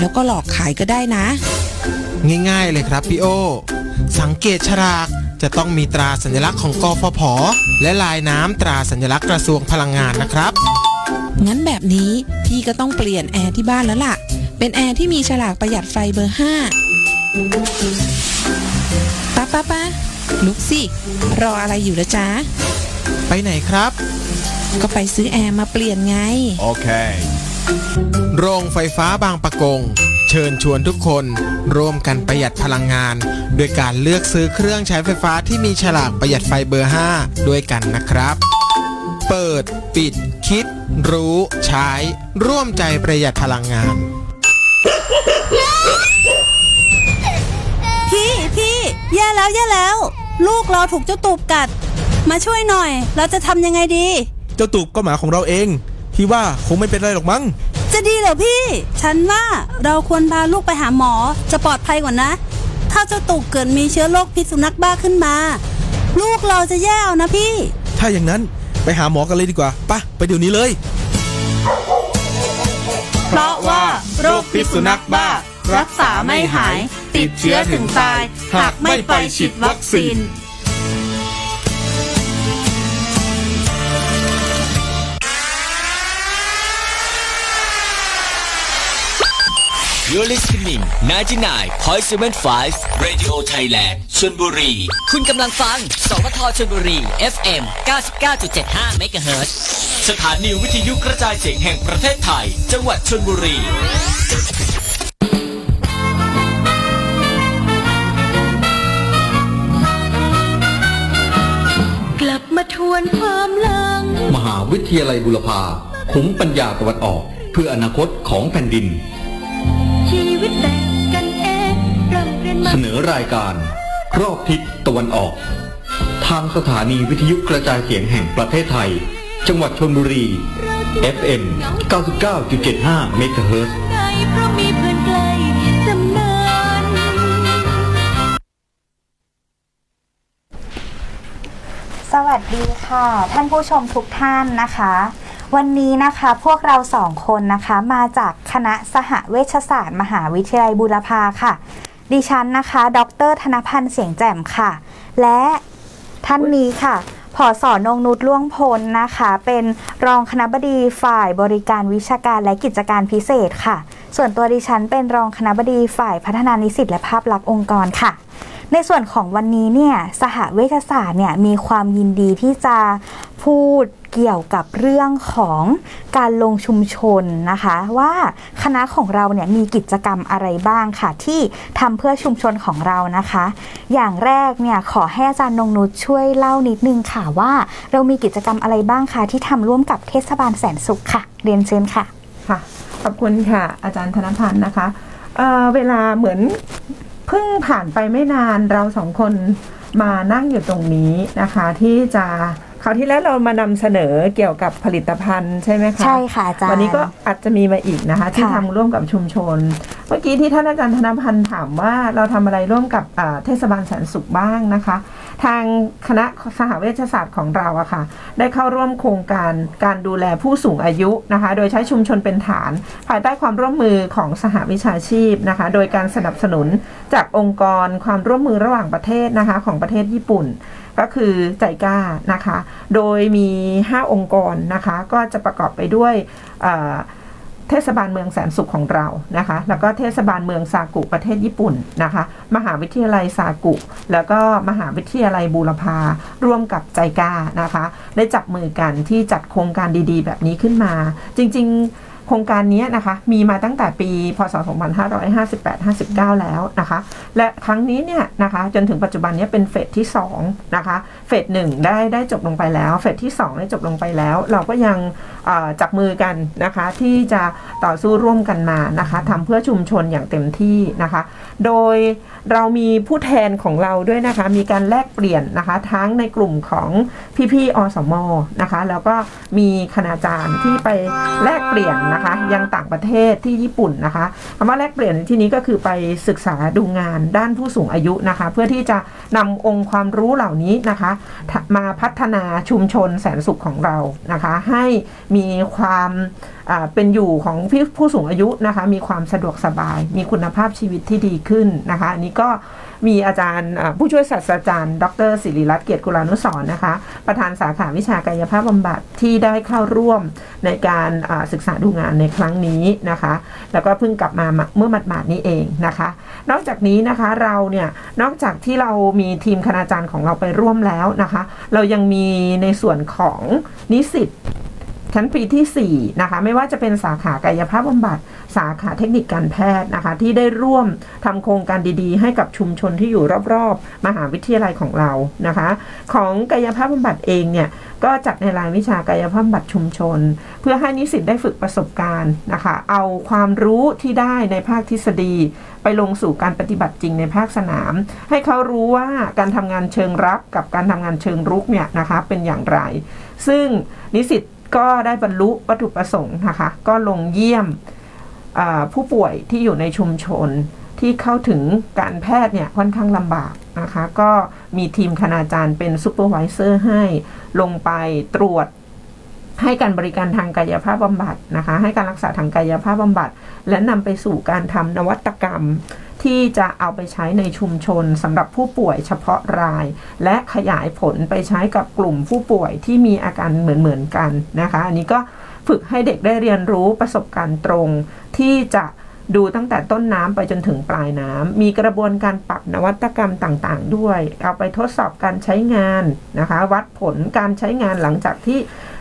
แล้วก็หลอกขายก็ได้นะ ง่ายๆเลยครับพี่โอ สังเกตฉลากจะต้องมีตราสัญลักษณ์ของกฟผ และลายน้ำตราสัญลักษณ์กระทรวงพลังงานนะครับ งั้นแบบนี้พี่ก็ต้องเปลี่ยนแอร์ที่บ้านแล้วล่ะ เป็นแอร์ที่มีฉลากประหยัดไฟเบอร์5ป้าป้าป้าลุกสิ รออะไรอยู่ละจ๊ะ ไปไหนครับ ก็ไปซื้อแอร์มาเปลี่ยนไง Okay. โรงไฟฟ้าบางปะกง เชิญชวนทุกคนร่วมกันประหยัดพลังงาน โดยการเลือกซื้อเครื่องใช้ไฟฟ้าที่มีฉลากประหยัดไฟเบอร์ 5 ด้วยกันนะครับ เปิด ปิด คิด รู้ ใช้ ร่วมใจประหยัดพลังงาน พี่พี่แย่แล้วแย่แล้ว ลูกเราถูกเจ้าตูบกัด มาช่วยหน่อย เราจะทำยังไงดี เจ้าตูบก็หมาของเราเอง พี่ว่าคงไม่เป็นไรหรอกมั้ง จะดีเหรอพี่ ฉันว่าเราควรพาลูกไปหาหมอจะปลอดภัยกว่านะ ถ้าเจ้าตูบเกิดมีเชื้อโรคพิษสุนัขบ้าขึ้นมา ลูกเราจะแย่เอานะพี่ ถ้าอย่างนั้นไปหาหมอกันเลยดีกว่าปะไปเดี๋ยวนี้เลย เพราะว่าโรคพิษสุนัขบ้า รักษาไม่หาย ติดเชื้อถึงตาย หากไม่ไปฉีดวัคซีน You're listening 99.75 Radio Thailand ชลบุรี คุณกำลังฟัง สวทชลบุรี FM 99.75 MHz สถานีวิทยุกระจายเสียงแห่งประเทศไทย จังหวัดชลบุรีกลับมาทวนความหลัง มหาวิทยาลัยบุรพาขุมปัญญาตะวันออก เพื่ออนาคตของแผ่นดิน ชีวิตแบ่งกันเองร่ำเรียนมาเสนอรายการ รอบทิศตะวันออก ทางสถานีวิทยุกระจายเสียงแห่งประเทศไทย จังหวัดชนบุรี FM 99.75เมกะเฮิรตซ์ในเพราะมีเพื่อนใกล้สำนานสวัสดีค่ะ ท่านผู้ชมทุกท่านนะคะ วันนี้นะคะพวกเราสองคนนะคะมาจากคณะสหเวชศาสตร์ มหาวิทยาลัยบูรพาค่ะ ดิฉันนะคะ ดร ธนพันธ์เสียงแจ่มค่ะ และท่านนี้ค่ะผอสอนงนุชล่วงพลนะคะ เป็นรองคณะบดีฝ่ายบริการวิชาการและกิจการพิเศษค่ะ ส่วนตัวดิฉันเป็นรองคณะบดีฝ่ายพัฒนานิสิตและภาพลักษณ์องค์กรค่ะ ในส่วนของวันนี้เนี่ยสหเวชศาสตร์เนี่ยมีความยินดีที่จะพูด เกี่ยวกับเรื่องของการลงชุมชนนะคะ ว่าคณะของเราเนี่ยมีกิจกรรมอะไรบ้างค่ะ ที่ทำเพื่อชุมชนของเรานะคะ อย่างแรกเนี่ยขอให้อาจารย์นงนุชช่วยเล่านิดนึงค่ะว่า เรามีกิจกรรมอะไรบ้างคะที่ทำร่วมกับเทศบาลแสนสุขค่ะ เรียนเชิญค่ะค่ะขอบคุณค่ะ อาจารย์ธนพันธ์นะคะเเวลาเหมือนเพิ่งผ่านไปไม่นานเราสองคนมานั่งอยู่ตรงนี้นะคะที่จะ ราวที่แล้วเรามานำเสนอเกี่ยวกับผลิตภัณฑ์ใช่ไหมคะใช่ค่ะอาจารย์วันนี้ก็อาจจะมีมาอีกนะคะ ที่ค่ะทำร่วมกับชุมชน เมื่อกี้ที่ท่านอาจารย์ธนพันธ์ถามว่าเราทำอะไรร่วมกับอ่าเทศบาลแสนสุขบ้างนะคะ ทางคณะสหเวชศาสตร์ของเราอะค่ะ ได้เข้าร่วมโครงการการดูแลผู้สูงอายุนะคะ โดยใช้ชุมชนเป็นฐาน ภายใต้ความร่วมมือของสหวิชาชีพนะคะ โดยการสนับสนุนจากองค์กรความร่วมมือระหว่างประเทศนะคะ ของประเทศญี่ปุ่นก็คือใจก้านะคะ โดยมี 5 องค์กรนะคะ ก็จะประกอบไปด้วย เทศบาลเมืองแสนสุขของเรานะคะ แล้วก็เทศบาลเมืองซากุประเทศญี่ปุ่นนะคะ มหาวิทยาลัยซากุ แล้วก็มหาวิทยาลัยบูรพาร่วมกับใจกานะคะ ได้จับมือกันที่จัดโครงการดีๆ แบบนี้ขึ้นมา จริง ๆ โครงการนี้นะคะมีมาตั้งแต่ปี พศ 2558-59 แล้วนะคะ และครั้งนี้เนี่ยนะคะจนถึงปัจจุบันนี้เป็นเฟสที่2นะคะเฟสหนึ่งได้ได้จบลงไปแล้ว เฟสที่ 2 ได้จบลงไปแล้ว เราก็ยังจับมือกันนะคะที่จะต่อสู้ร่วมกันมานะคะทำเพื่อชุมชนอย่างเต็มที่นะคะ โดย เรามีผู้แทนของเราด้วยนะคะ มีการแลกเปลี่ยนนะคะ ทั้งในกลุ่มของพี่ๆอสมนะคะ แล้วก็มีคณาจารย์ที่ไปแลกเปลี่ยนนะคะ ยังต่างประเทศที่ญี่ปุ่นนะคะคำว่าแลกเปลี่ยนในที่นี้ก็คือไปศึกษาดูงานด้านผู้สูงอายุนะคะ เพื่อที่จะนำองค์ความรู้เหล่านี้นะคะ มาพัฒนาชุมชนแสนสุขของเรานะคะ ให้มีความ เป็นอยู่ของพี่ผู้สูงอายุนะคะ มีความสะดวกสบาย มีคุณภาพชีวิตที่ดีขึ้นนะคะอันนี้ก็มีอาจารย์ผู้ช่วยศาสตราจารย์ ดรศิริรัตน์เกียรติกุลานุสรณ์นะคะ ประธานสาขาวิชากายภาพบำบัดที่ได้เข้าร่วมในการศึกษาดูงานในครั้งนี้นะคะ แล้วก็เพิ่งกลับมาเมื่อหมาดๆนี้เองนะคะ นอกจากนี้นะคะเราเนี่ยนอกจากที่เรามีทีมคณาจารย์ของเราไปร่วมแล้วนะคะ เรายังมีในส่วนของนิสิต ชั้นปีที่ 4 นะคะ ไม่ว่าจะเป็นสาขากายภาพบำบัด สาขาเทคนิคการแพทย์นะคะ ที่ได้ร่วมทำโครงการดีๆ ให้กับชุมชนที่อยู่รอบๆ มหาวิทยาลัยของเรานะคะ ของกายภาพบำบัดเองเนี่ย ก็จัดในรายวิชากายภาพบำบัดชุมชน เพื่อให้นิสิตได้ฝึกประสบการณ์นะคะ เอาความรู้ที่ได้ในภาคทฤษฎี ไปลงสู่การปฏิบัติจริงในภาคสนาม ให้เขารู้ว่าการทำงานเชิงรับกับการทำงานเชิงรุกเนี่ยนะคะเป็นอย่างไร ซึ่งนิสิต ก็ได้บรรลุวัตถุประสงค์นะคะ ก็ลงเยี่ยมผู้ป่วยที่อยู่ในชุมชนที่เข้าถึงการแพทย์เนี่ยค่อนข้างลำบากนะคะ ก็มีทีมคณาจารย์เป็นซูเปอร์วิเซอร์ให้ลงไปตรวจให้การบริการทางกายภาพบำบัดนะคะ ให้การรักษาทางกายภาพบำบัด และนำไปสู่การทำนวัตกรรม ที่จะเอาไปใช้ในชุมชนสำหรับผู้ป่วยเฉพาะราย และขยายผลไปใช้กับกลุ่มผู้ป่วยที่มีอาการเหมือนๆกันนะคะ อันนี้ก็ฝึกให้เด็กได้เรียนรู้ประสบการณ์ตรง ที่จะดูตั้งแต่ต้นน้ำไปจนถึงปลายน้ำ มีกระบวนการปรับนวัตกรรมต่างๆ ด้วย เอาไปทดสอบการใช้งานนะคะ วัดผลการใช้งานหลังจากที่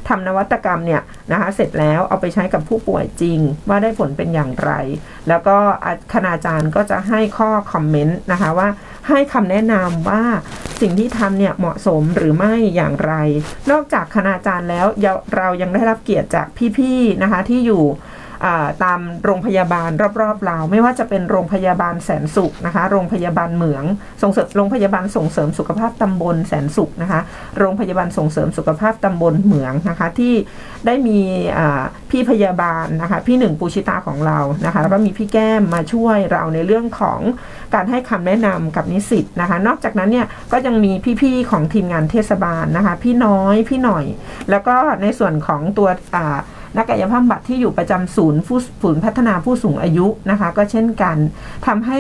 ทำนวัตกรรมเนี่ยนะคะเสร็จแล้วเอาไปใช้กับผู้ป่วยจริง ว่าได้ผลเป็นอย่างไร แล้วก็คณาจารย์ก็จะให้ข้อคอมเมนต์นะคะว่าให้คำแนะนำว่าสิ่งที่ทำเนี่ยเหมาะสมหรือไม่อย่างไร นอกจากคณาจารย์แล้วเรายังได้รับเกียรติจากพี่ๆนะคะที่อยู่ ตามโรงพยาบาลรอบๆเราไม่ว่าจะเป็นโรงพยาบาลแสนสุขนะคะ โรงพยาบาลเหมืองส่งเสริมโรงพยาบาลส่งเสริมสุขภาพตำบลแสนสุขนะคะ โรงพยาบาลส่งเสริมสุขภาพตำบลเหมืองนะคะ ที่ได้มีพี่พยาบาลนะคะ พี่หนึ่งปูชิตาของเรานะคะ แล้วก็มีพี่แก้มมาช่วยเราในเรื่องของการให้คำแนะนำกับนิสิตนะคะ นอกจากนั้นเนี่ยก็ยังมีพี่ๆของทีมงานเทศบาลนะคะ พี่น้อยพี่หน่อย แล้วก็ในส่วนของตัวอ่า นักกายภาพบำบัดที่อยู่ประจำศูนย์ผู้ศูนย์พัฒนาผู้สูงอายุนะคะ ก็เช่นกันทำให้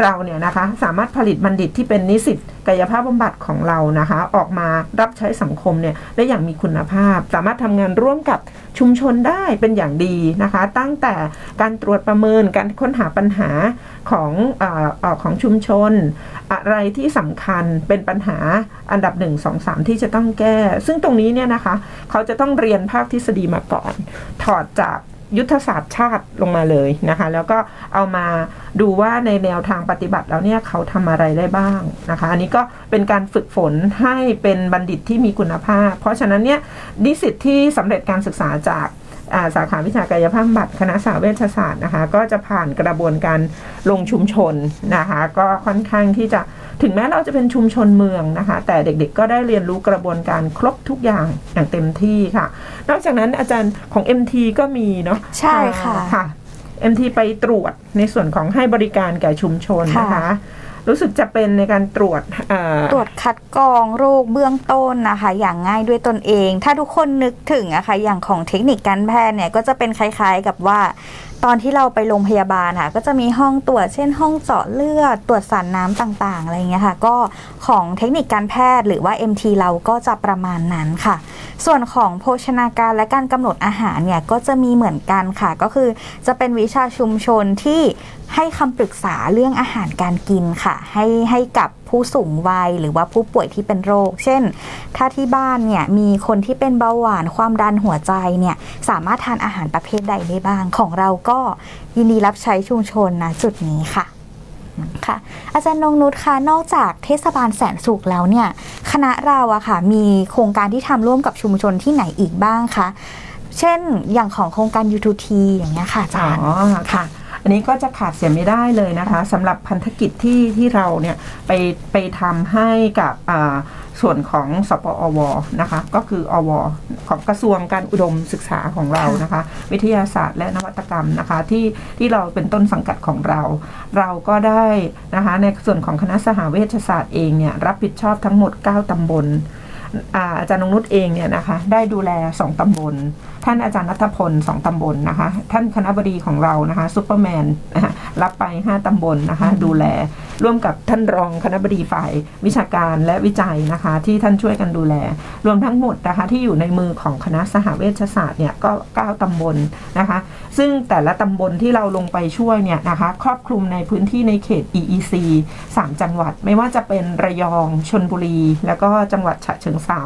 เราเนี่ยนะคะสามารถผลิตบัณฑิตที่เป็นนิสิตกายภาพบำบัดของเรานะคะ ออกมารับใช้สังคมเนี่ยได้อย่างมีคุณภาพ สามารถทำงานร่วมกับ ชุมชนได้เป็นอย่างดีนะคะ ตั้งแต่การตรวจประเมินการค้นหาปัญหาของออของชุมชน อะไรที่สำคัญเป็นปัญหาอันดับ 1 2 3 ที่จะต้องแก้ ซึ่งตรงนี้เนี่ยนะคะ เขาจะต้องเรียนภาคทฤษฎีมาก่อน ถอดจาก ยุทธศาสตร์ชาติลงมาเลยนะคะ แล้วก็เอามาดูว่าในแนวทางปฏิบัติแล้วเนี่ยเขาทำอะไรได้บ้างนะคะ อันนี้ก็เป็นการฝึกฝนให้เป็นบัณฑิตที่มีคุณภาพ เพราะฉะนั้นเนี่ยนิสิตที่สำเร็จการศึกษาจาก สาขาวิชากายภาพบำบัดคณะสาเวชศาสตร์นะคะ ก็จะผ่านกระบวนการลงชุมชนนะคะ ก็ค่อนข้างที่จะถึงแม้เราจะเป็นชุมชนเมืองนะคะ แต่เด็กๆก็ได้เรียนรู้กระบวนการครบทุกอย่างอย่างเต็มที่ค่ะ นอกจากนั้นอาจารย์ของ MT ก็มีเนาะใช่ค่ะค่ะ MT ไปตรวจในส่วนของให้บริการแก่ชุมชนนะคะค่ะ รู้สึกจะเป็นในการตรวจตรวจคัดกรองโรคเบื้องต้นนะคะ อย่างง่ายด้วยตนเอง ถ้าทุกคนนึกถึงอะคะ่ะอย่างของเทคนิคการแพทย์เนี่ยก็จะเป็นคล้ายๆกับว่า ตอนที่เราไปโรงพยาบาลค่ะ ก็จะมีห้องตรวจเช่น ห้องเจาะเลือดตรวจสารน้ำต่างๆอะไรเงี้ยค่ะ ก็ของเทคนิคการแพทย์หรือว่า MT เราก็จะประมาณนั้นค่ะ ส่วนของโภชนาการและการกำหนดอาหารเนี่ยก็จะมีเหมือนกันค่ะ ก็คือจะเป็นวิชาชุมชนที่ให้คำปรึกษาเรื่องอาหารการกินค่ะ ให้ให้กับ ผู้สูงวัยหรือว่าผู้ป่วยที่เป็นโรค เช่น ถ้าที่บ้านเนี่ยมีคนที่เป็นเบาหวานความดันหัวใจเนี่ยสามารถทานอาหารประเภทใดได้บ้าง ของเราก็ยินดีรับใช้ชุมชนนะจุดนี้ค่ะค่ะอาจารย์นงนุชคะนอกจากเทศบาลแสนสุขแล้วเนี่ยคณะเราอะค่ะมีโครงการที่ทำร่วมกับชุมชนที่ไหนอีกบ้างคะเช่นอย่างของโครงการ U2T อย่างเงี้ยค่ะอาจารย์อ๋อค่ะ อันนี้ก็จะขาดเสียไม่ได้เลยนะคะสำหรับพันธกิจที่ที่เราเนี่ยไปไปทำให้กับอ่าส่วนของสปอวนะคะ ก็คืออว ของกระทรวงการอุดมศึกษาของเรานะคะ วิทยาศาสตร์และนวัตกรรมนะคะ ที่ที่เราเป็นต้นสังกัดของเรา เราก็ได้นะคะในส่วนของคณะสหเวชศาสตร์เองเนี่ยรับผิดชอบทั้งหมด 9 ตำบลอาอาจารย์นงนุชเองเนี่ยนะคะได้ดูแล 2 ตำบล ท่านอาจารย์นัทพลสองตำบลนะคะ ท่านคณะบดีของเรานะคะซูเปอร์แมนนะคะรับไป 5 ตำบลนะคะ ดูแล ร่วมกับท่านรองคณะบดีฝ่ายวิชาการและวิจัยนะคะ ที่ท่านช่วยกันดูแล รวมทั้งหมดนะคะ ที่อยู่ในมือของคณะสหเวชศาสตร์เนี่ยก็ 9 ตำบลนะคะ ซึ่งแต่ละตำบลที่เราลงไปช่วยเนี่ยนะคะ ครอบคลุมในพื้นที่ในเขต EEC 3 จังหวัด ไม่ว่าจะเป็นระยองชนบุรี แล้วก็จังหวัดฉะเชิงเทรา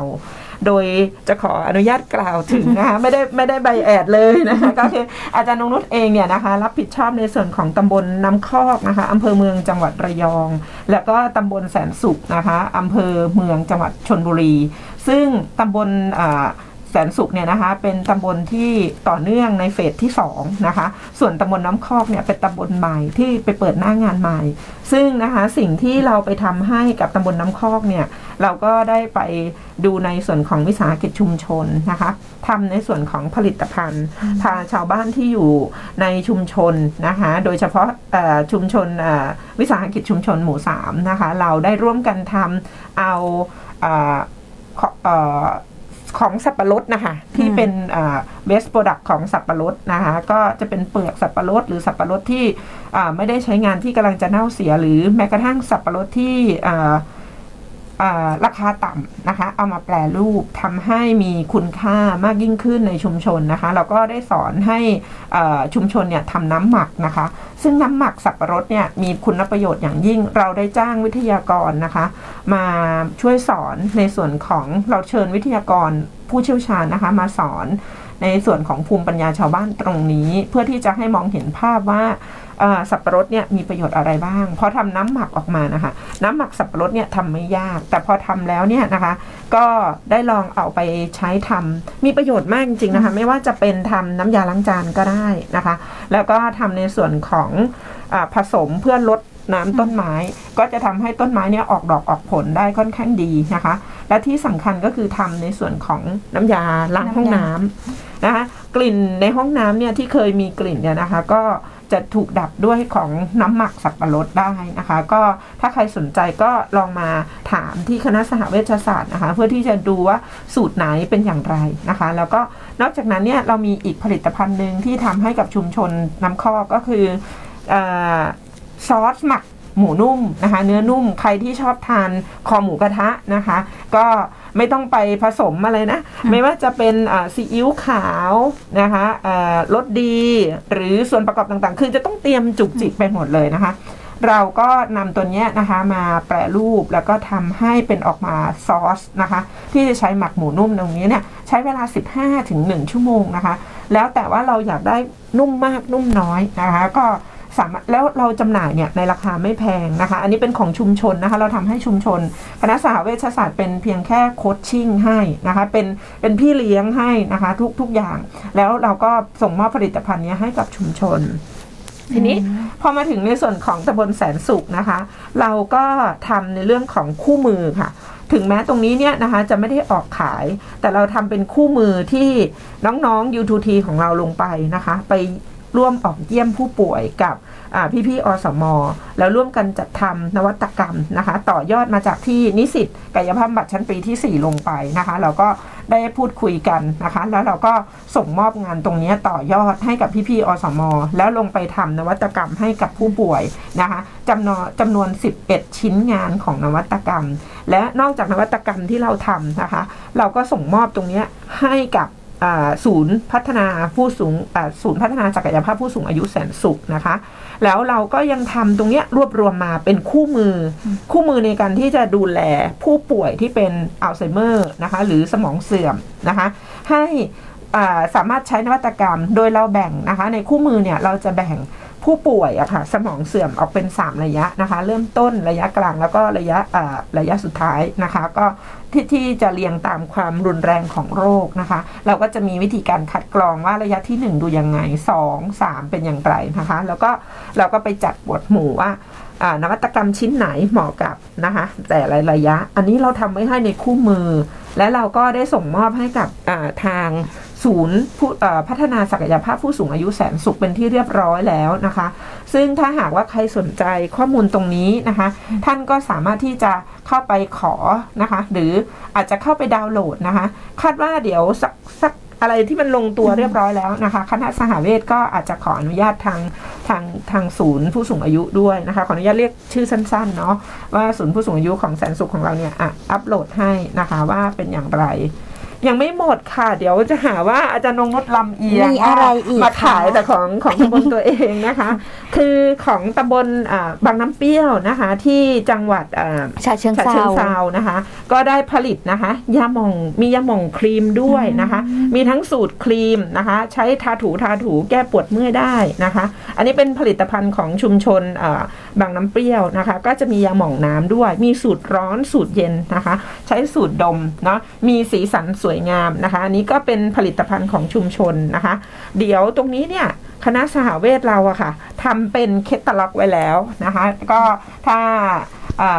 โดยจะขออนุญาตกล่าวถึงนะคะไม่ได้ไม่ได้ใบแอดเลยนะคะก็คืออาจารย์นงนุชเองเนี่ยนะคะรับผิดชอบในส่วนของตำบลน้ำคอกนะคะอำเภอเมืองจังหวัดระยอง แล้วก็ตำบลแสนสุขนะคะอำเภอเมืองจังหวัดชนบุรี ซึ่งตำบลอ่า แสนสุขเนี่ยนะคะเป็นตำบลที่ต่อเนื่องในเฟสที่2นะคะส่วนตำบลน้ำคอกเนี่ยเป็นตำบลใหม่ที่ไปเปิดหน้างานใหม่ ซึ่งนะคะสิ่งที่เราไปทำให้กับตำบลน้ำคอกเนี่ยเราก็ได้ไปดูในส่วนของวิสาหกิจชุมชนนะคะทำในส่วนของผลิตภัณฑ์พาชาวบ้านที่อยู่ในชุมชนนะคะโดยเฉพาะชุมชนวิสาหกิจชุมชนหมู่สามนะคะเราได้ร่วมกันทำเอาอ ขอเอ่อของสับปะรดนะคะที่เป็นเบสโปรดักต์ของสับปะรดนะคะก็จะเป็นเปลือกสับปะรดหรือสับปะรดที่อ่าไม่ได้ใช้งานที่กำลังจะเน่าเสีย หรือแม้กระทั่งสับปะรดที่อ่าอ่า ราคาต่ำนะคะ เอามาแปรรูปทำให้มีคุณค่ามากยิ่งขึ้นในชุมชนนะคะ เราก็ได้สอนให้ชุมชนเนี่ยทำน้ำหมักนะคะ ซึ่งน้ำหมักสับปะรดเนี่ยมีคุณประโยชน์อย่างยิ่ง เราได้จ้างวิทยากรนะคะ มาช่วยสอนในส่วนของเราเชิญวิทยากรผู้เชี่ยวชาญนะคะ มาสอน ในส่วนของภูมิปัญญาชาวบ้านตรงนี้ เพื่อที่จะให้มองเห็นภาพว่าสับปะรดเนี่ยมีประโยชน์อะไรบ้าง พอทำน้ำหมักออกมานะคะ น้ำหมักสับปะรดเนี่ยทำไม่ยาก แต่พอทำแล้วเนี่ยนะคะ ก็ได้ลองเอาไปใช้ทำมีประโยชน์มากจริงๆนะคะ ไม่ว่าจะเป็นทำน้ำยาล้างจานก็ได้นะคะ แล้วก็ทำในส่วนของอผสมเพื่อลด น้ำต้นไม้ ก็จะทำให้ต้นไม้เนี่ยออกดอกออกผลได้ค่อนข้างดีนะคะ และที่สำคัญก็คือทำในส่วนของน้ำยาล้างห้องน้ำนะคะกลิ่นในห้องน้ำเนี่ยที่เคยมีกลิ่นเนี่ยนะคะ ก็จะถูกดับด้วยของน้ำหมักสับปะรดได้นะคะ ก็ถ้าใครสนใจก็ลองมาถามที่คณะสหเวชศาสตร์นะคะ เพื่อที่จะดูว่าสูตรไหนเป็นอย่างไรนะคะ แล้วก็นอกจากนั้นเนี่ยเรามีอีกผลิตภัณฑ์หนึ่งที่ทำให้กับชุมชนน้ำคอกก็คือเออ ซอสหมักหมูนุ่มนะคะ เนื้อนุ่มใครที่ชอบทานคอหมูกระทะนะคะ ก็ไม่ต้องไปผสมอะไรนะ ไม่ว่าจะเป็นซีอิ๊วขาวนะคะรสดีหรือส่วนประกอบต่างๆ คือจะต้องเตรียมจุกจิกไปหมดเลยนะคะ เราก็นำตัวเนี้ยนะคะมาแปรรูปแล้วก็ทำให้เป็นออกมาซอสนะคะ ที่จะใช้หมักหมูนุ่มตรงนี้เนี่ยใช้เวลา 15ถึง1ชั่วโมงนะคะ แล้วแต่ว่าเราอยากได้นุ่มมากนุ่มน้อยนะคะ ก็ สามารถแล้วเราจำหน่ายเนี่ยในราคาไม่แพงนะคะ อันนี้เป็นของชุมชนนะคะ เราทำให้ชุมชน คณะสหเวชศาสตร์เป็นเพียงแค่โคชชิ่งให้นะคะ เป็นเป็นพี่เลี้ยงให้นะคะทุกทุกอย่าง แล้วเราก็ส่งมอบผลิตภัณฑ์เนี้ยให้กับชุมชนทีนี้พอมาถึงในส่วนของตำบลแสนสุขนะคะ เราก็ทำในเรื่องของคู่มือค่ะ ถึงแม้ตรงนี้เนี่ยนะคะจะไม่ได้ออกขาย แต่เราทำเป็นคู่มือที่น้องๆ U2T ของเราลงไปนะคะ ไป ร่วมออกเยี่ยมผู้ป่วยกับอ่พี่ๆอสม แล้วร่วมกันจัดทำนวัตกรรมนะคะ ต่อยอดมาจากที่นิสิตกายภาพบัตรชั้นปีที่ 4 ลงไปนะคะเราก็ได้พูดคุยกันนะคะ แล้วเราก็ส่งมอบงานตรงนี้ต่อยอดให้กับพี่ๆอสม แล้วลงไปทำนวัตกรรมให้กับผู้ป่วยนะคะจำนวนจำนวน 11 ชิ้นงานของนวัตกรรม และนอกจากนวัตกรรมที่เราทำนะคะ เราก็ส่งมอบตรงนี้ให้กับ ศูนย์พัฒนาผู้สูงอ่าศูนย์พัฒนาศักยภาพผู้สูงอายุแสนสุขนะคะ แล้วเราก็ยังทำตรงเนี้ยรวบรวมมาเป็นคู่มืออคู่มือในการที่จะดูแลผู้ป่วยที่เป็นอัลไซเมอร์นะคะหรือสมองเสื่อมนะคะ ให้อ่าสามารถใช้นวัตกรรมโดยเราแบ่งนะคะ ในคู่มือเนี่ยเราจะแบ่ง ผู้ป่วยอะค่ะสมองเสื่อมออกเป็น 3 ระยะนะคะ เริ่มต้นระยะกลางแล้วก็ระยะอ่าระยะสุดท้ายนะคะ ก็ที่ที่จะเรียงตามความรุนแรงของโรคนะคะ เราก็จะมีวิธีการคัดกรองว่าระยะที่ 1 ดูยังไง 2 3 เป็นอย่างไรนะคะ แล้วก็เราก็ไปจัดบทหมู่ว่านวัตกรรมชิ้นไหนเหมาะกับนะคะแต่ละระยะ อันนี้เราทำไว้ให้ในคู่มือ และเราก็ได้ส่งมอบให้กับทาง ศูนย์ผู้อ่าพัฒนาศักยภาพผู้สูงอายุแสนสุขเป็นที่เรียบร้อยแล้วนะคะ ซึ่งถ้าหากว่าใครสนใจข้อมูลตรงนี้นะคะ ท่านก็สามารถที่จะเข้าไปขอนะคะ หรืออาจจะเข้าไปดาวน์โหลดนะคะ คาดว่าเดี๋ยวสักสักอะไรที่มันลงตัวเรียบร้อยแล้วนะคะ คณะสหเวชก็อาจจะขออนุญาตทางทางทางศูนย์ผู้สูงอายุด้วยนะคะ ขออนุญาตเรียกชื่อสั้นๆเนาะว่าศูนย์ผู้สูงอายุของแสนสุขของเราเนี่ยอะอัปโหลดให้นะคะว่าเป็นอย่างไร ยังไม่หมดค่ะ เดี๋ยวจะหาว่าอาจารย์นงนุชลำเอียงมีอะไรอีกมาขายคะแต่ของของตำบลตัวเองนะคะ คือของตำบลอ่าบางน้ำเปรี้ยวนะคะ ที่จังหวัดอ่าฉะเชิงฉะเซาเชิงเซานะคะ ก็ได้ผลิตนะคะยาหม่องมียาหม่องครีมด้วยนะคะ มีทั้งสูตรครีมนะคะ ใช้ทาถูทาถูแก้ปวดเมื่อยได้นะคะ อันนี้เป็นผลิตภัณฑ์ของชุมชนอ่าบางน้ำเปรี้ยวนะคะ ก็จะมียาหม่องน้ำด้วย มีสูตรร้อนสูตรเย็นนะคะ ใช้สูตรดมเนาะมีสีสันสวยวยงามนะคะอันนี้ก็เป็นผลิตภัณฑ์ของชุมชนนะคะ เดี๋ยวตรงนี้เนี่ยคณะสหเวชเราอะค่ะทำเป็นเคตตล็อกไว้แล้วนะคะก็ถ้า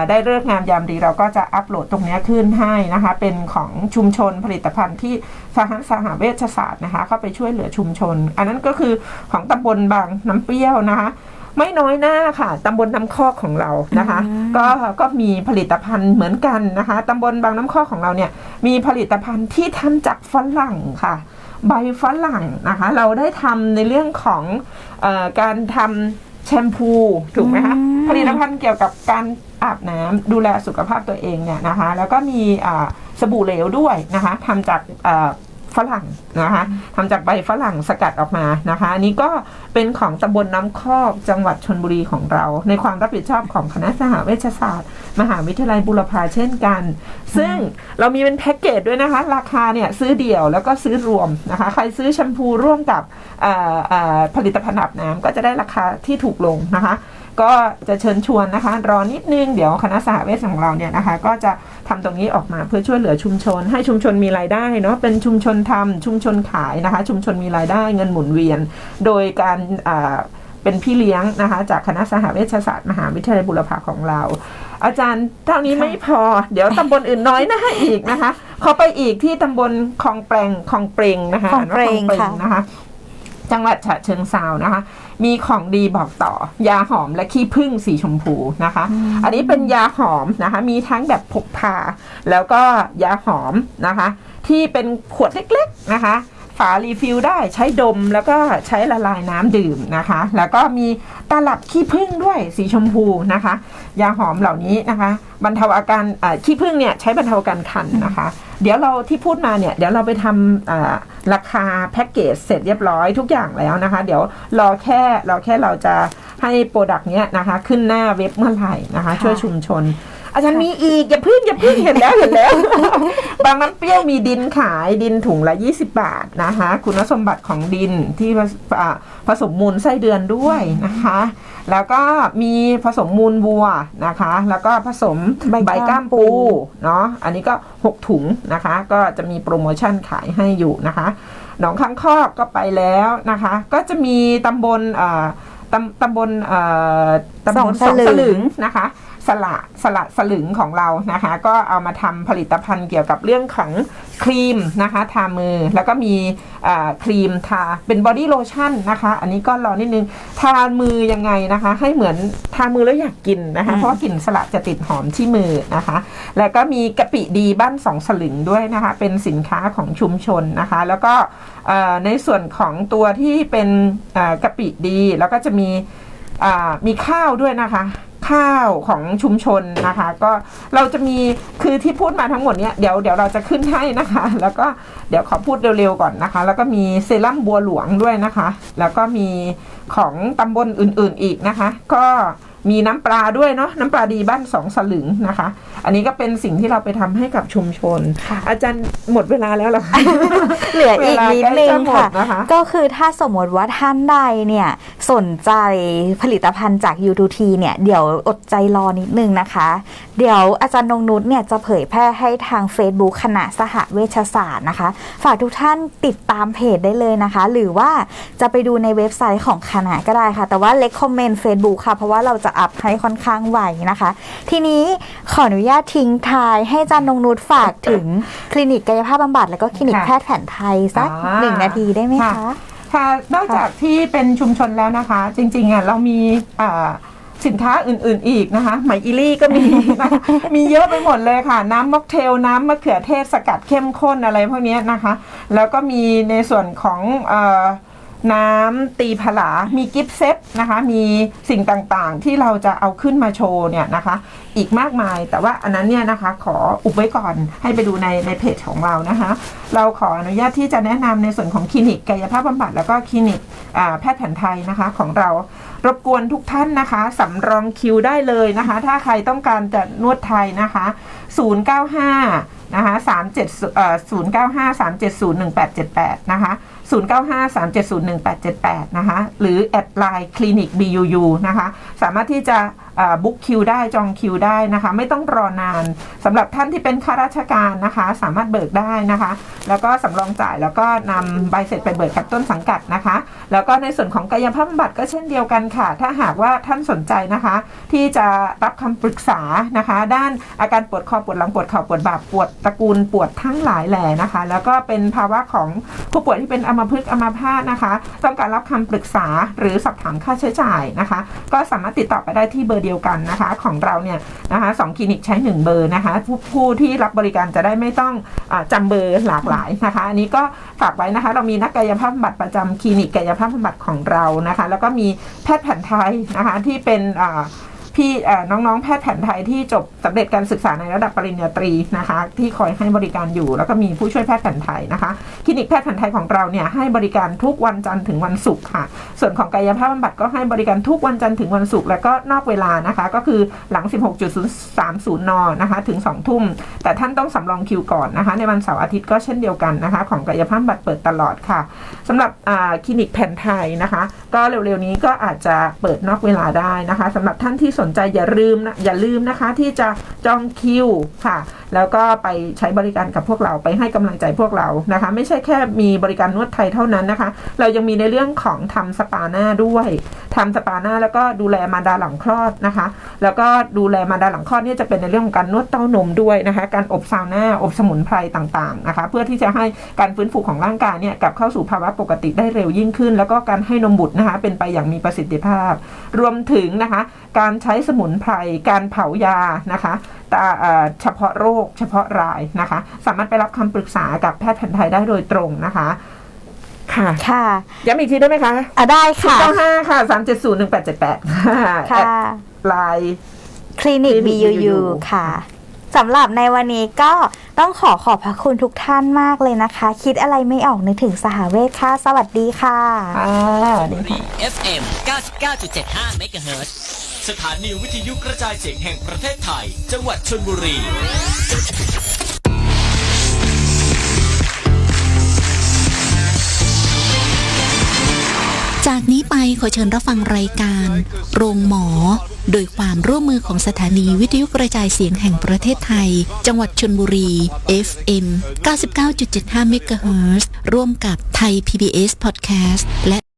ได้เลิกงามยามดีเราก็จะอัปโหลดตรงนี้ขึ้นให้นะคะ เป็นของชุมชนผลิตภัณฑ์ที่สหสหเวชศาสตร์นะคะ เข้าไปช่วยเหลือชุมชน อันนั้นก็คือของตำบลบางน้ำเปรี้ยวนะคะ ไม่น้อยหน้าค่ะตำบลน้ำคอกของเรานะคะ ก็ก็มีผลิตภัณฑ์เหมือนกันนะคะตำบลบางน้ำคอกของเราเนี่ยมีผลิตภัณฑ์ที่ทำจากฝรั่งค่ะ ใบฝรั่งนะคะ เราได้ทำในเรื่องของเออการทำแชมพูถูกไหมคะผลิตภัณฑ์เกี่ยวกับการอาบน้ำดูแลสุขภาพตัวเองเนี่ยนะคะ แล้วก็มีอ่าสบู่เหลวด้วยนะคะทำจากอ่า ฝรั่งนะคะทำจากใบฝรั่งสกัดออกมานะคะอันนี้ก็เป็นของตำบลน้ำคอกจังหวัดชนบุรีของเรา ในความรับผิดชอบของคณะสหเวชศาสตร์ มหาวิทยาลัยบุรพาเช่นกัน ซึ่งเรามีเป็นแพ็กเกจด้วยนะคะ ราคาเนี่ยซื้อเดี่ยวแล้วก็ซื้อรวมนะคะ ใครซื้อแชมพูร่วมกับผลิตภัณฑ์อาบน้ำก็จะได้ราคาที่ถูกลงนะคะ ก็จะเชิญชวนนะคะ รอนิดนึง เดี๋ยวคณะสหเวชของเราเนี่ยนะคะ ก็จะทำตรงนี้ออกมาเพื่อช่วยเหลือชุมชน ให้ชุมชนมีรายได้เนาะเป็นชุมชนทำชุมชนขายนะคะ ชุมชนมีรายได้เงินหมุนเวียน โดยการอ่าเป็นพี่เลี้ยงนะคะ จากคณะสหเวชศาสตร์มหาวิทยาลัยบุรพาของเรา อาจารย์เท่านี้ไม่พอ เดี๋ยวตำบลอื่นน้อยหน้าอีกนะคะเขาไปอีกที่ตำบลคลองแปลงคลองเปรงนะคะคลองเปรงอ่านว่าค่ะนะคะ จังหวัดฉะเชิงเซานะคะ มีของดีบอกต่อ ยาหอมและขี้ผึ้งสีชมพูนะคะ อันนี้เป็นยาหอมนะคะ มีทั้งแบบพกพา แล้วก็ยาหอมนะคะ ที่เป็นขวดเล็กๆนะคะ ฝารีฟิลได้ใช้ดมแล้วก็ใช้ละลายน้ำดื่มนะคะ แล้วก็มีตลับขี้ผึ้งด้วยสีชมพูนะคะ ยาหอมเหล่านี้นะคะ บรรเทาอาการขี้ผึ้งเนี่ยใช้บรรเทาอาการคันนะคะ เดี๋ยวเราที่พูดมาเนี่ยเดี๋ยวเราไปทำราคาแพ็กเกจเสร็จเรียบร้อยทุกอย่างแล้วนะคะ เดี๋ยวรอแค่รอแค่เราจะให้โปรดักต์เนี้ยนะคะ ขึ้นหน้าเว็บเมื่อไหร่นะคะ ช่วยชุมชน อาจารย์มีอีกอย่าพึ่งอย่าพึ่งเห็นแล้วเห็นแล้ว บางน้ำเปรี้ยวมีดินขายดินถุงละ 20 บาทนะคะ คุณสมบัติของดินที่ผสอ่าผสมมูลไส้เดือนด้วยนะคะ แล้วก็มีผสมมูลวัวนะคะ แล้วก็ผสมใบใบก้าก้ามมปูปูเนาะอันนี้ก็ 6 ถุงนะคะ ก็จะมีโปรโมชั่นขายให้อยู่นะคะหนองข้างคอกก็ไปแล้วนะคะ ก็จะมีตำบลอ่าตำตำบลเอ่อตำบลสองสลึงนะคะ สละสละสลึงของเรานะคะ ก็เอามาทำผลิตภัณฑ์เกี่ยวกับเรื่องของครีมนะคะทามือแล้วก็มีครีมทาเป็นบอดี้โลชั่นนะคะ อันนี้ก็รอนิดนึงทามือยังไงนะคะ ให้เหมือนทามือแล้วอยากกินนะคะ เพราะว่ากลิ่นสละจะติดหอมที่มือนะคะ แล้วก็มีกะปิดีบ้านสองสลึงด้วยนะคะ เป็นสินค้าของชุมชนนะคะ แล้วก็ในส่วนของตัวที่เป็นกะปิดีแล้วก็จะมี มีข้าวด้วยนะคะ ข้าวของชุมชนนะคะ ก็เราจะมีคือที่พูดมาทั้งหมดเนี้ยเดี๋ยวเดี๋ยวเราจะขึ้นให้นะคะ แล้วก็เดี๋ยวขอพูดเร็วๆก่อนนะคะ แล้วก็มีเซรั่มบัวหลวงด้วยนะคะ แล้วก็มีของตำบลอื่นๆอีกนะคะ ก็ มีน้ำปลาด้วยเนาะน้ำปลาดีบ้านสองสลึงนะคะ อันนี้ก็เป็นสิ่งที่เราไปทำให้กับชุมชน อาจารย์หมดเวลาแล้วเหรอคะเหลืออีกนิดนึงเวลาใกล้จะหมดค่ะนะคะก็คือถ้าสมมติว่าท่านใดเนี่ย สนใจผลิตภัณฑ์จาก U2T เนี่ย เดี๋ยวอดใจรอนิดนึงนะคะ เดี๋ยวอาจารย์นงนุชเนี่ยจะเผยแพร่ให้ทาง Facebook คณะสหเวชศาสตร์นะคะ ฝากทุกท่านติดตามเพจได้เลยนะคะ หรือว่าจะไปดูในเว็บไซต์ของคณะก็ได้ค่ะ แต่ว่า recommend Facebook ค่ะ เพราะว่าเราจะอัพให้ค่อนข้างไวนะคะ ทีนี้ขออนุญาตทิ้งท้ายให้อาจารย์นงนุชฝากถึงคลินิกกายภาพบำบัด แล้วก็คลินิกค่ะแพทย์แผนไทยสักอ่าหนึ่งนาทีได้ไหมค่ะคะค่ะนอกจากที่เป็นชุมชนแล้วนะคะ จริงๆอะเรามีอ่าสินค้าอื่นๆอีกนะคะไหมอิลี่ก็มีนะคะมีเยอะไปหมดเลยค่ะ น้ำม็อกเทล น้ำมะเขือเทศสกัดเข้มข้นอะไรพวกเนี้ยนะคะ แล้วก็มีในส่วนของเออ น้ำตีผลา มีกิฟต์เซตนะคะ มีสิ่งต่างๆ ที่เราจะเอาขึ้นมาโชว์เนี่ยนะคะ อีกมากมาย แต่ว่าอันนั้นเนี่ยนะคะ ขออุบไว้ก่อนให้ไปดูในในเพจของเรานะคะ เราขออนุญาตที่จะแนะนำในส่วนของคลินิกกายภาพบำบัดแล้วก็คลินิกแพทย์แผนไทยนะคะของเรา รบกวนทุกท่านนะคะสำรองคิวได้เลยนะคะ ถ้าใครต้องการจะนวดไทยนะคะ 095นะคะ37เอ่อ095 370 1878 นะคะ 095 370 1878 นะคะ หรือแอดไลน์คลินิก BUU นะคะ สามารถที่จะบุ๊กคิวได้จองคิวได้นะคะ ไม่ต้องรอนานสำหรับท่านที่เป็นข้าราชการนะคะ สามารถเบิกได้นะคะ แล้วก็สำรองจ่ายแล้วก็นำใบเสร็จไปเบิกกับต้นสังกัดนะคะ แล้วก็ในส่วนของกายภาพบำบัดก็เช่นเดียวกันค่ะ ถ้าหากว่าท่านสนใจนะคะ ที่จะรับคำปรึกษานะคะ ด้านอาการปวดคอปวดหลังปวดเข่าปวดบ่าปวดตระกูลปวดทั้งหลายแหล่นะคะ แล้วก็เป็นภาวะของผู้ป่วยที่เป็นอัมพฤกอัมพาตนะคะต้องการรับคำปรึกษาหรือสอบถามค่าใช้จ่ายนะคะ ก็สามารถติดต่อไปได้ที่เบอร์เดียวกันนะคะ ของเราเนี่ยนะคะสองคลินิกใช้ 1 เบอร์นะคะผู้ผู้ที่รับบริการจะได้ไม่ต้องอาจำเบอร์หลากหลายนะคะ อันนี้ก็ฝากไว้นะคะ เรามีนักกายภาพบำบัดประจำคลินิกกายภาพบำบัดของเรานะคะ แล้วก็มีแพทย์แผนไทยนะคะที่เป็นอ่า พี่น้องๆแพทย์แผนไทยที่จบสำเร็จการศึกษาในระดับปริญญาตรีนะคะ ที่คอยให้บริการอยู่ แล้วก็มีผู้ช่วยแพทย์แผนไทยนะคะคลินิกแพทย์แผนไทยของเราเนี่ยให้บริการทุกวันจันทร์ถึงวันศุกร์ค่ะ ส่วนของกายภาพบำบัดก็ให้บริการทุกวันจันทร์ถึงวันศุกร์แล้วก็นอกเวลานะคะ ก็คือหลัง 16.30 นนะคะถึง 2 ทุ่ม แต่ท่านต้องสำรองคิวก่อนนะคะ ในวันเสาร์อาทิตย์ก็เช่นเดียวกันนะคะ ของกายภาพบำบัดเปิดตลอดค่ะสำหรับคลินิกแผนไทยนะคะ ก็เร็วๆนี้ก็อาจจะเปิดนอกเวลาได้นะคะสำหรับท่านที่สนใจอย่าลืมนะอย่าลืมนะคะที่จะจองคิวค่ะ แล้วก็ไปใช้บริการกับพวกเราไปให้กำลังใจพวกเรานะคะ ไม่ใช่แค่มีบริการนวดไทยเท่านั้นนะคะ เรายังมีในเรื่องของทำสปาหน้าด้วยทำสปาหน้าแล้วก็ดูแลมารดาหลังคลอดนะคะ แล้วก็ดูแลมารดาหลังคลอดนี่จะเป็นในเรื่องของการนวดเต้านมด้วยนะคะ การอบซาวน่าอบสมุนไพรต่างๆนะคะ เพื่อที่จะให้การฟื้นฟูของร่างกายเนี่ยกลับเข้าสู่ภาวะปกติได้เร็วยิ่งขึ้น แล้วก็การให้นมบุตรนะคะ เป็นไปอย่างมีประสิทธิภาพ รวมถึงนะคะ การใช้สมุนไพรการเผายานะคะตาเอ่อเฉพาะโรคเฉพาะรายนะคะ สามารถไปรับคำปรึกษากับแพทย์แผนไทยได้โดยตรงนะคะค่ะค่ะย้ำอีกทีได้ไหมคะอะได้ค่ะเก้าห้าค่ะสามเจ็ดศูนย์หนึ่งแปดเจ็ดแปดค่ะค่ะไลน์คลินิกคลินิก BUU BUU ค่ะสำหรับในวันนี้ก็ต้องขอขอบพระคุณทุกท่านมากเลยนะคะ คิดอะไรไม่ออกนึกถึงสหเวชค่ะ สวัสดีค่ะอ่าดีค่ะ FM 99.75เมกะเฮิรตซ์ สถานีวิทยุกระจายเสียงแห่งประเทศไทย จังหวัดชลบุรี จากนี้ไปขอเชิญรับฟังรายการ โรงหมอ โดยความร่วมมือของสถานีวิทยุกระจายเสียงแห่งประเทศไทย จังหวัดชนบุรี FM 99.75เมกะเฮิรตซ์ร่วมกับไทย PBS Podcast และ